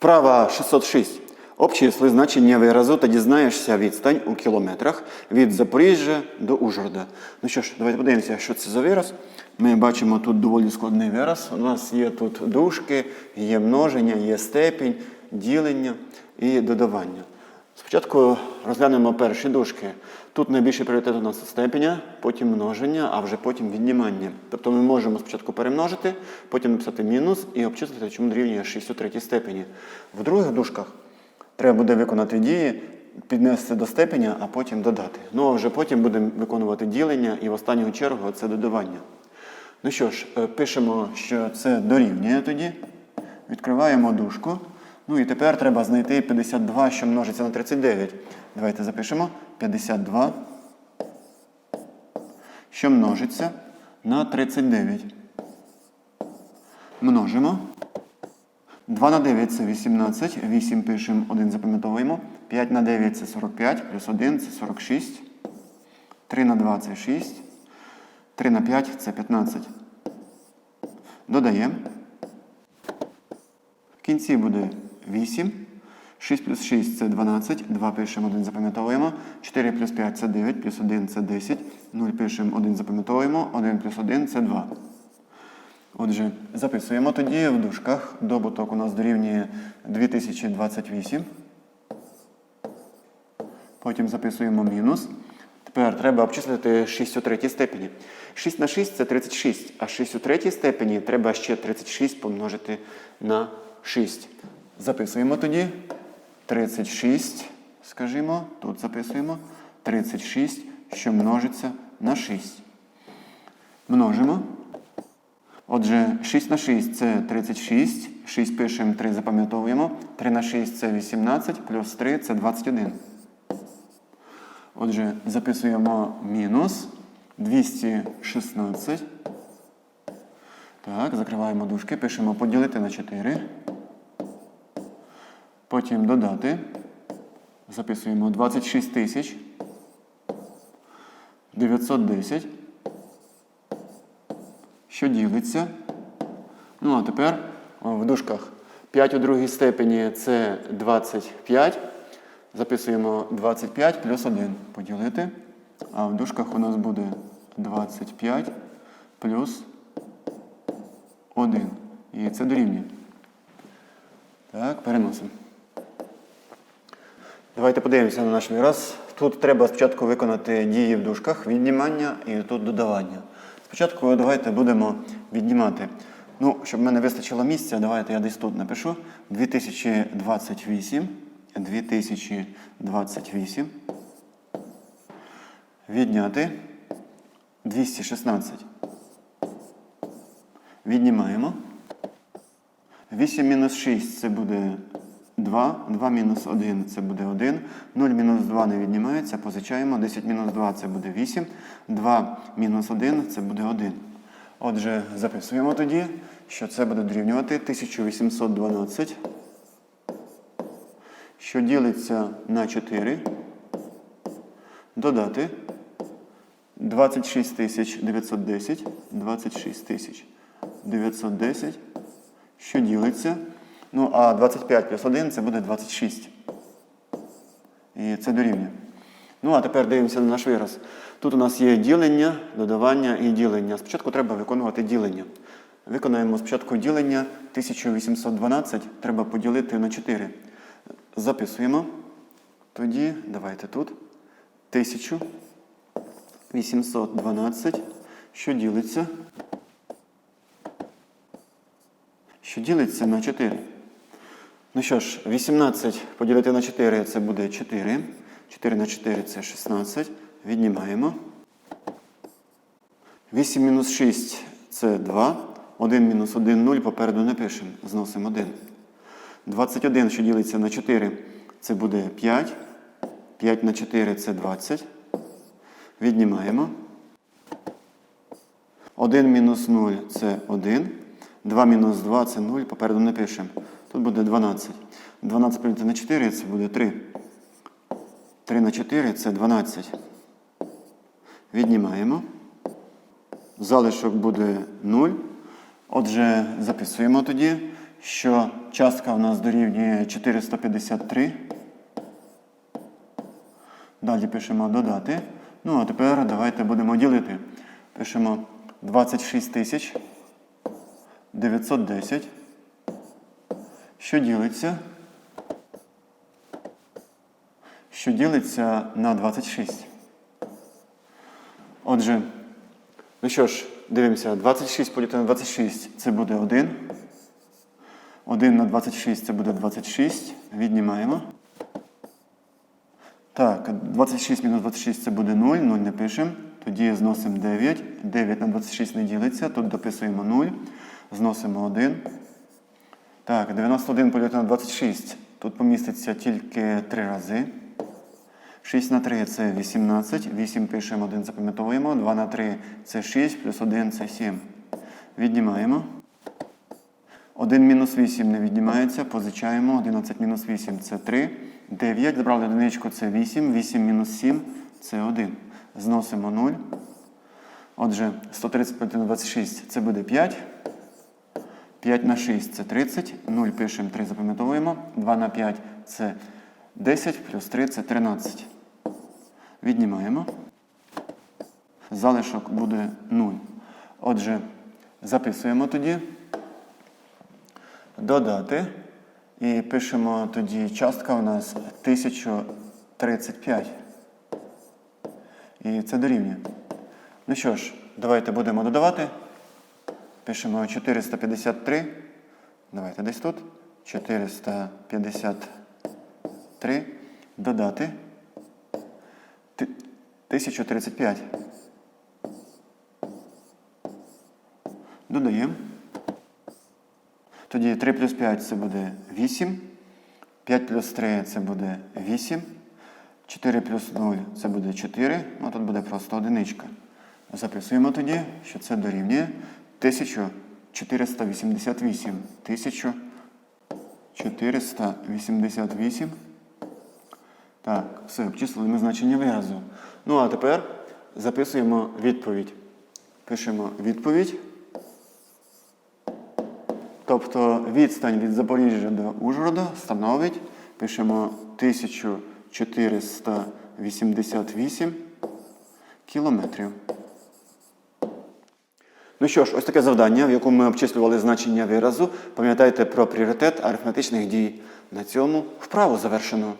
Вправа 606. Обчисли значення виразу та дізнаєшся відстань у кілометрах від Запоріжжя до Ужгорода. Ну що ж, давайте подивимося, що це за вираз. Ми бачимо тут доволі складний вираз. У нас є тут дужки, є множення, є степінь, ділення і додавання. Спочатку розглянемо перші дужки. Тут найбільший пріоритет у нас степеня, потім множення, а вже потім віднімання. Тобто ми можемо спочатку перемножити, потім написати мінус і обчислити, чому дорівнює 6 у третій степені. В других дужках треба буде виконати дії, піднести до степеня, а потім додати. Ну а вже потім будемо виконувати ділення і в останню чергу це додавання. Ну що ж, е, пишемо, що це дорівнює тоді. Відкриваємо дужку. Ну і тепер треба знайти 52, що множиться на 39. Давайте запишемо 52, що множиться на 39. Множимо. 2 на 9 це 18, 8 пишемо, 1 запам'ятовуємо. 5 на 9 це 45, плюс 1 це 46. 3 на 2 це 6. 3 на 5 це 15. Додаємо. В кінці буде 8. 6 плюс 6 це 12. 2 пишемо, 1 запам'ятовуємо. 4 плюс 5 це 9, плюс 1 це 10. 0 пишемо, 1 запам'ятовуємо. 1 плюс 1 це 2. Отже, записуємо тоді в дужках. Добуток у нас дорівнює 2028. Потім записуємо мінус. Тепер треба обчислити 6 у третій степені. 6 на 6 це 36, а 6 у третій степені треба ще 36 помножити на 6. Записуємо тоді 36, скажімо, тут записуємо 36, що множиться на 6. Множимо. Отже, 6 на 6 це 36. 6 пишемо, 3 запам'ятовуємо. 3 на 6 це 18, плюс 3 це 21. Отже, записуємо мінус 216. Так, закриваємо дужки, пишемо поділити на 4. Потім додати. Записуємо 26 тисяч 910 що ділиться. Ну, а тепер в дужках 5 у другій степені це 25. Записуємо 25 плюс 1 поділити. А в дужках у нас буде 25 плюс 1. І це дорівнює. Так, переносимо. Давайте подивимося на наш вираз. Тут треба спочатку виконати дії в дужках, віднімання і тут додавання. Спочатку давайте будемо віднімати. Ну, щоб в мене вистачило місця, давайте я десь тут напишу. 2028. 2028. Відняти 216. Віднімаємо. 8 мінус 6 це буде 2. 2 мінус 1 це буде 1. 0 мінус 2 не віднімається, позичаємо. 10 мінус 2 це буде 8. 2 мінус 1 це буде 1. Отже, записуємо тоді, що це буде дорівнювати 1812, що ділиться на 4. Додати 26 910. 26 910, що ділиться. Ну, а 25 плюс 1 це буде 26. І це дорівнює. Ну, а тепер дивимося на наш вираз. Тут у нас є ділення, додавання і ділення. Спочатку треба виконувати ділення. Виконаємо спочатку ділення 1812 треба поділити на 4. Записуємо. Тоді, давайте тут. 1812, що ділиться. Що ділиться на 4. Ну що ж, 18 поділити на 4 це буде 4. 4 на 4 це 16. Віднімаємо. 8 мінус 6 це 2. 1 мінус 1 0. Попереду не пишемо. Зносимо 1. 21, що ділиться на 4, це буде 5. 5 на 4 це 20. Віднімаємо. 1 мінус 0 це 1. 2 мінус 2 це 0. Попереду не пишемо. Тут буде 12. 12 поділити на 4 це буде 3. 3 на 4 це 12. Віднімаємо. Залишок буде 0. Отже, записуємо тоді, що частка у нас дорівнює 453. Далі пишемо додати. Ну, а тепер давайте будемо ділити. Пишемо 26 тисяч 910. Що ділиться? Що ділиться на 26. Отже, ну що ж, дивимося, 26 поділити на 26 це буде 1. 1 на 26 це буде 26. Віднімаємо. Так, 26 мінус 26 це буде 0, 0 не пишемо. Тоді зносимо 9. 9 на 26 не ділиться. Тут дописуємо 0. Зносимо 1. Так, 91 поділити на 26. Тут поміститься тільки 3 рази. 6 на 3 це 18. 8 пишемо, 1 запам'ятовуємо. 2 на 3 це 6, плюс 1 це 7. Віднімаємо. 1 мінус 8 не віднімається, позичаємо. 11 мінус 8 це 3. 9. Забрали одиничку це 8. 8 мінус 7 це 1. Зносимо 0. Отже, 135 на 26 це буде 5. 5 на 6 це 30. 0 пишемо, 3 запам'ятовуємо. 2 на 5 це 10, плюс 3 це 13. Віднімаємо. Залишок буде 0. Отже, записуємо тоді додати. І пишемо тоді частка у нас 1035. І це дорівнює. Ну що ж, давайте будемо додавати. Пишемо 453. Давайте десь тут. 453. Додати. Ти- 1035. Додаємо. Тоді 3 плюс 5 це буде 8. 5 плюс 3 це буде 8. 4 плюс 0 це буде 4. Ну тут буде просто одиничка. Записуємо тоді, що це дорівнює 1488. 1488. Так, все, обчислили ми значення виразу. Ну а тепер записуємо відповідь. Пишемо відповідь. Тобто відстань від Запоріжжя до Ужгорода становить, пишемо 1488 кілометрів. Ну що ж, ось таке завдання, в якому ми обчислювали значення виразу. Пам'ятайте про пріоритет арифметичних дій. На цьому вправу завершено.